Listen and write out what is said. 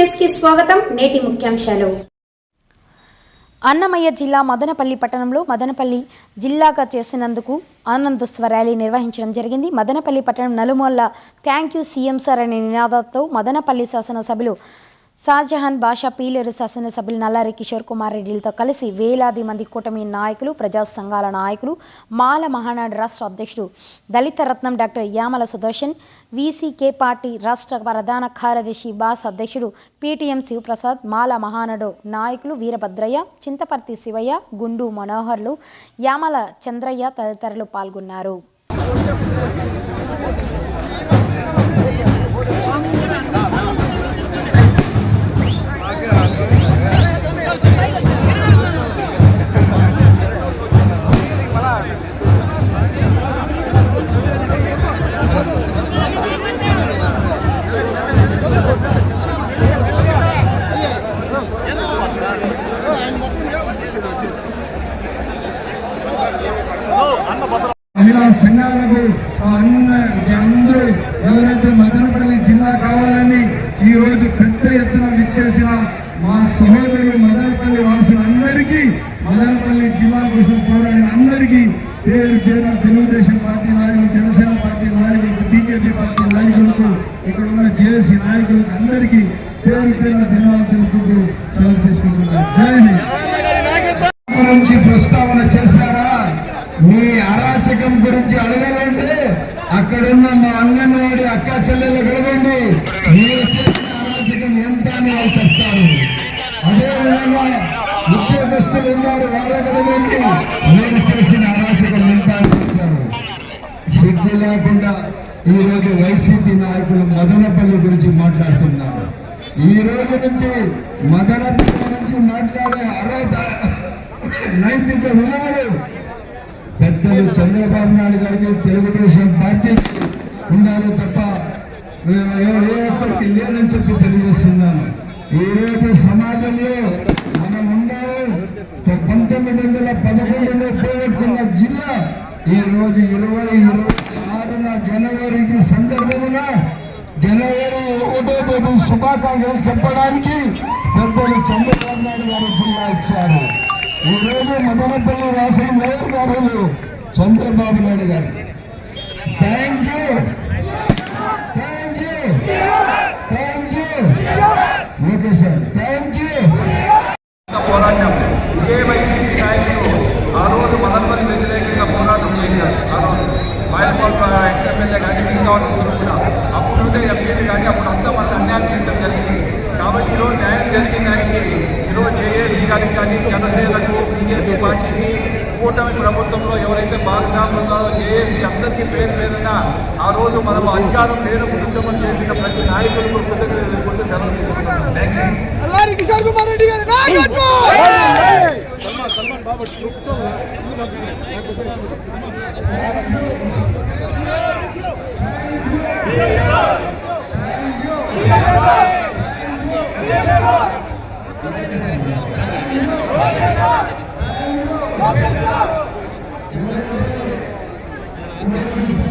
కి స్వాగతం నేటి ముఖ్యాంశాలు. అన్నమయ్య జిల్లా మదనపల్లి పట్టణంలో మదనపల్లి జిల్లాగా చేసినందుకు ఆనందోత్సవ ర్యాలీ నిర్వహించడం జరిగింది. మదనపల్లి పట్టణం నలుమూల థ్యాంక్ యూ సీఎం సార్ అనే నినాదంతో మదనపల్లి శాసనసభ్యులు షాజహాన్ బాషా పీలేరు శాసనసభ్యులు నల్లారి కిషోర్ కుమార్ రెడ్డిలతో కలిసి వేలాది మంది కూటమి నాయకులు ప్రజా సంఘాల నాయకులు మాల మహానాడు రాష్ట్ర అధ్యక్షుడు దళిత రత్నం doctor Yamala Sudarshan VCK party రాష్ట్ర ప్రధాన కార్యదర్శి బాస్ అధ్యక్షుడు పీటీఎం శివప్రసాద్ మాల మహానాడు నాయకులు వీరభద్రయ్య చింతపర్తి శివయ్య గుండు మనోహర్లు యామల చంద్రయ్య తదితరులు పాల్గొన్నారు. మహిళా సంఘాలకు అన్న అందరూ ఎవరైతే మదనపల్లి జిల్లా కావాలని ఈ రోజు పెద్ద ఎత్తున విచ్చేసిన మా సహోదరులు మదనపల్లి వాసులందరికీ మదనపల్లి జిల్లా కోసం పోరాడిన అందరికీ పేరు పేరున తెలుగుదేశం పార్టీ నాయకులు జనసేన పార్టీ నాయకులకు బీజేపీ పార్టీ నాయకులకు ఇక్కడ ఉన్న జేఏసీ నాయకులకు అందరికీ పేరు పేరున ధన్యవాదాలు తెలుపుకుంటూ సెలవు తీసుకుంటున్నాను. జై హింద్. గురించి ప్రస్తావన చేశారా? అరాచకం గురించి అడగాలంటే అక్కడున్న మా అంగన్వాడి అక్క చెల్లెలు అడగండి మీరు చేసిన అరాచకం ఎంత అని వాళ్ళు చెప్తారు. అదేవిధంగా ఉద్యోగస్తులు ఉన్నారు వాళ్ళ అడగండి మీరు చేసిన అరాచకం ఎంత అని చెప్తారు. సిగ్గు లేకుండా ఈ రోజు వైసీపీ నాయకులు మదనపల్లి గురించి మాట్లాడుతున్నారు. ఈ రోజు నుంచి మదనపల్లి గురించి మాట్లాడే అర్హత నైతిక విలువలు పెద్దలు చంద్రబాబు నాయుడు గారికి తెలుగుదేశం పార్టీ ఉండాలి తప్ప ఏ ఒక్కరికి లేదని చెప్పి తెలియజేస్తున్నాను. ఈ రోజు సమాజంలో మనం ఉన్నాము పంతొమ్మిది వందల పదకొండులో పోగొట్టుకున్న జిల్లా ఈ రోజు ఇరవై ఇరవై ఆరున జనవరికి సందర్భమున జనవరి ఒకటో తేదీ శుభాకాంక్షలు చెప్పడానికి పెద్దలు చంద్రబాబు నాయుడు గారు జిల్లా ఇచ్చారు. ఈ రోజు మదనపల్లి వాసులు ఎవరు కాదు? చంద్రబాబు నాయుడు గారు. Thank you thank you thank you okay sir. Thank you పోరాటం. ఇదే వైసీపీ నాయకులు ఆ రోజు మదనపల్లి వ్యతిరేకంగా పోరాటం చేశారు. ఆ రోజు మైల్పాల్ ఎక్స్ఎమ్మెల్యే కానీ మిగతా వాళ్ళు కూడా అప్పుడు ఉంటే ఎంపీలు కానీ అప్పుడు అంతా మనకు అన్యాయం చేయడం జరిగింది. కాబట్టి ఈరోజు న్యాయం జరిగిన దానికి ఈరోజు జేఏసీ గారికి కానీ జనసేనకు బీజేపీ పార్టీకి కూటమి ప్రభుత్వంలో ఎవరైతే భాగస్వాములు ఉన్నారో జేఏసీ అందరికీ పేరు పేరున ఆ రోజు మనం అధికారం పేరు ఉద్యమం చేసిన ప్రతి నాయకులకు కృతజ్ఞతలు తెలుపుకుంటూ సెలవు తీసుకుంటున్నాం. Thank you.